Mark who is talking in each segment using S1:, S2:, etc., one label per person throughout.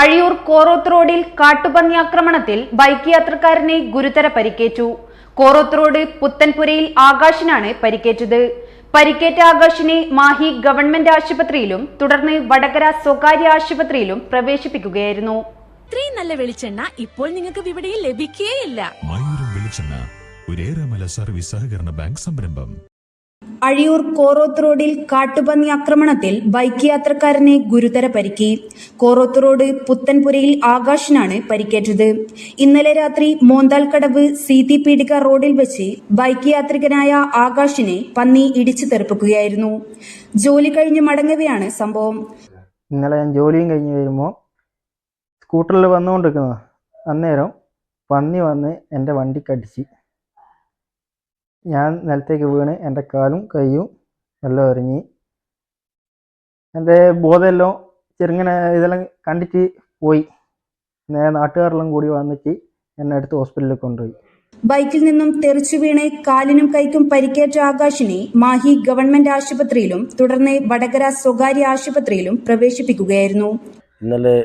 S1: അഴിയൂർ കോറോത്ത് റോഡിൽ കാട്ടുപന്നി ആക്രമണത്തിൽ ബൈക്ക് യാത്രക്കാരനെ ഗുരുതര പരിക്കേറ്റു. കോറോത്ത് റോഡ് പുത്തൻപുരയിൽ ആകാശിനാണ് പരിക്കേറ്റത്. പരിക്കേറ്റ ആകാശിനെ മാഹി ഗവൺമെന്റ് ആശുപത്രിയിലും തുടർന്ന് വടകര സ്വകാര്യ ആശുപത്രിയിലും പ്രവേശിപ്പിക്കുകയായിരുന്നു.
S2: ഇത്രയും നല്ല വെളിച്ചെണ്ണ ഇപ്പോൾ നിങ്ങൾക്ക് വിപണിയിൽ ലഭിക്കുകയില്ല
S3: മയൂരം വെളിച്ചെണ്ണ ഒരേറെമല സർവീസ് സഹകരണ ബാങ്ക് സംരംഭം.
S1: അഴിയൂർ കോറോത്ത് റോഡിൽ കാട്ടുപന്നി ആക്രമണത്തിൽ ബൈക്ക് യാത്രക്കാരനെ ഗുരുതര പരിക്കി. കോറോത്ത് റോഡ് പുത്തൻപുരയിൽ ആകാശിനാണ് പരിക്കേറ്റത്. ഇന്നലെ രാത്രി മോന്താൽക്കടവ് സീതി പീഡിക റോഡിൽ വെച്ച് ബൈക്ക് യാത്രികനായ ആകാശിനെ പന്നി ഇടിച്ചു തെറിപ്പിക്കുകയായിരുന്നു. ജോലി കഴിഞ്ഞ് മടങ്ങവെയാണ് സംഭവം.
S4: ഇന്നലെ ഞാൻ ജോലിയും കഴിഞ്ഞ് വരുമ്പോൾ സ്കൂട്ടറിൽ വന്നുകൊണ്ടിരിക്കുന്നത് അന്നേരം പന്നി വന്ന് എന്റെ വണ്ടിക്കടിച്ച് ഞാൻ നിലത്തേക്ക് വീണ് എന്റെ കാലും കൈയും എല്ലാം എറിഞ്ഞ് എന്റെ ബോധമെല്ലാം ചെറുങ്ങനെ ഇതെല്ലാം കണ്ടിട്ട് പോയി. നേരെ നാട്ടുകാരെല്ലാം കൂടി വന്നിട്ട് എന്നെ അടുത്ത് ഹോസ്പിറ്റലിൽ കൊണ്ടുപോയി.
S1: ബൈക്കിൽ നിന്നും തെറിച്ചു വീണ് കാലിനും കൈക്കും പരിക്കേറ്റ ആകാശിനെ മാഹി ഗവൺമെന്റ് ആശുപത്രിയിലും തുടർന്ന് വടകര സ്വകാര്യ ആശുപത്രിയിലും പ്രവേശിപ്പിക്കുകയായിരുന്നു.
S5: ഇന്നലെ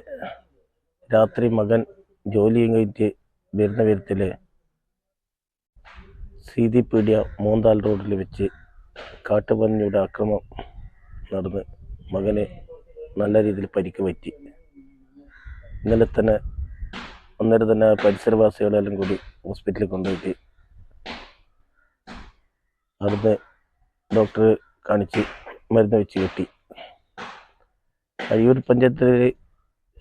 S5: രാത്രി മകൻ ജോലിയും കഴിഞ്ഞ് വരുന്ന വിധത്തിൽ സീതിപ്പീഡിയ മൂന്നാൽ റോഡിൽ വെച്ച് കാട്ടുപന്നിയുടെ ആക്രമം നടന്ന് മകന് നല്ല രീതിയിൽ പരിക്ക് പറ്റി. ഇന്നലെ തന്നെ അന്നേരം തന്നെ പരിസരവാസികളെല്ലാം കൂടി ഹോസ്പിറ്റലിൽ കൊണ്ടുപോയിട്ട് അവിടുന്ന് ഡോക്ടർ കാണിച്ച് മരുന്ന് വെച്ച് കെട്ടി. അഴിയൂർ പഞ്ചായത്തിൽ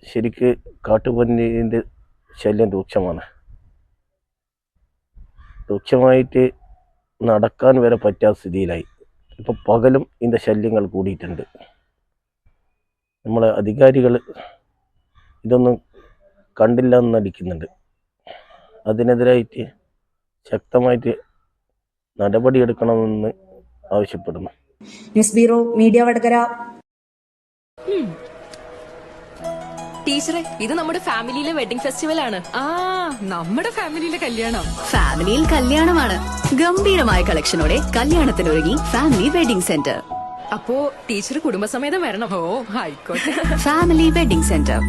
S5: ശരിക്ക് കാട്ടുപന്നീന്റെ ശല്യം രൂക്ഷമാണ്. രൂക്ഷമായിട്ട് നടക്കാൻ വരെ പറ്റാത്ത സ്ഥിതിയിലായി. ഇപ്പോൾ പകലും ഇതിന്റെ ശല്യങ്ങൾ കൂടിയിട്ടുണ്ട്. നമ്മളെ അധികാരികൾ ഇതൊന്നും കണ്ടില്ല എന്ന് നടിക്കുന്നുണ്ട്. അതിനെതിരായിട്ട് ശക്തമായിട്ട് നടപടിയെടുക്കണമെന്ന് ആവശ്യപ്പെടുന്നു.
S1: News bureau media Vadakara.
S6: ടീച്ചറെ ഇത് നമ്മുടെ ഫാമിലിയിലെ വെഡിങ് ഫെസ്റ്റിവൽ ആണ്
S2: ആ നമ്മുടെ ഫാമിലിയിലെ കല്യാണം.
S7: ഫാമിലിയിൽ കല്യാണമാണ്. ഗംഭീരമായ കളക്ഷനോടെ കല്യാണത്തിനൊരുങ്ങി ഫാമിലി വെഡിംഗ് സെന്റർ.
S6: അപ്പോ ടീച്ചർ കുടുംബസമേതം വരണം.
S2: ഓ ആയിക്കോട്ടെ.
S7: Family wedding centre.